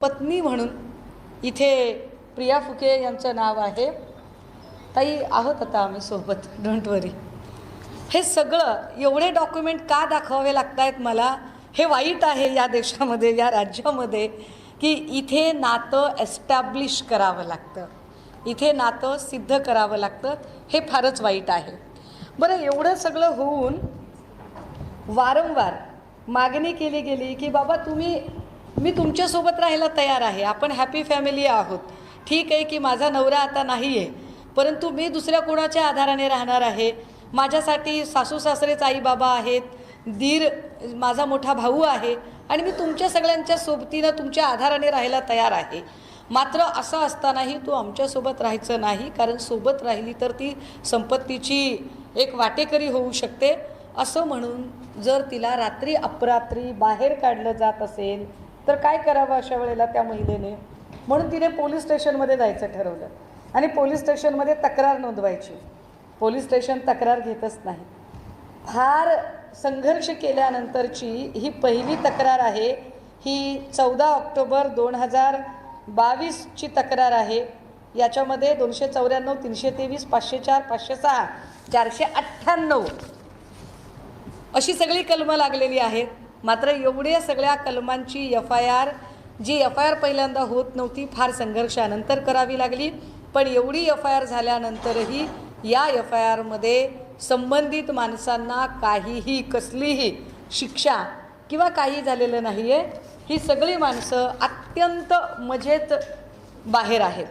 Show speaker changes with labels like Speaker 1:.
Speaker 1: पत्नी म्हणून इथे प्रिया फुके यांचं नाव आहे. ताई आहोत आता आम्ही सोबत. डोंट वरी हे सगळं एवढे डॉक्युमेंट का दाखवावे लागत आहेत मला? हे वाईट आहे या देशामध्ये या राज्यामध्ये की इथे नातं एस्टॅब्लिश करावं लागतं. इथे नातं सिद्ध करावं लागतं. हे फारच वाईट आहे. बरं एवढं सगळं होऊन वारंवार मागणी केली गेली की बाबा तुम्ही मी तुमच्यासोबत राहायला तयार आहे. आपण हॅपी फॅमिली आहोत. ठीक आहे की माझा नवरा आता नाही आहे परंतु मी दुसऱ्या कोणाच्या आधाराने राहणार आहे? माझ्यासाठी सासू सासरेच आई बाबा आहेत दीर माझा मोठा भाऊ आहे आणि मी तुमच्या सगळ्यांच्या सोबतीनं तुमच्या आधाराने राहायला तयार आहे. मात्र असं असतानाही तू आमच्यासोबत राहायचं नाही कारण सोबत राहिली तर ती संपत्तीची एक वाटेकरी होऊ शकते. असं म्हणून जर तिला रात्री अपरात्री बाहेर काढलं जात असेल तर काय करावं अशा वेळेला त्या महिलेने? म्हणून तिने पोलीस स्टेशनमध्ये जायचं ठरवलं. आणि पोलीस स्टेशनमध्ये तक्रार नोंदवायची. पोलीस स्टेशन तक्रार घेतच नाही. फार संघर्ष केल्यानंतरची ही पहिली तक्रार आहे. ही चौदा ऑक्टोबर दोन हजार बावीसची तक्रार आहे. याच्यामध्ये दोनशे चौऱ्याण्णव तीनशे तेवीस पाचशे चार पाचशे सहा चारशे अठ्ठ्याण्णव अशी सगळी कलमं लागलेली आहेत. मात्र एवढ्या सगळ्या कलमांची एफ आय आर जी एफ आय आर पहिल्यांदा होत नव्हती फार संघर्षानंतर करावी लागली. पण एवढी एफ आय आर झाल्यानंतरही या एफ आय आरमध्ये संबंधित माणसांना काहीही कसलीही शिक्षा किंवा काही झालेलं नाही आहे ही सगळी माणसं अत्यंत मजेत बाहेर आहेत.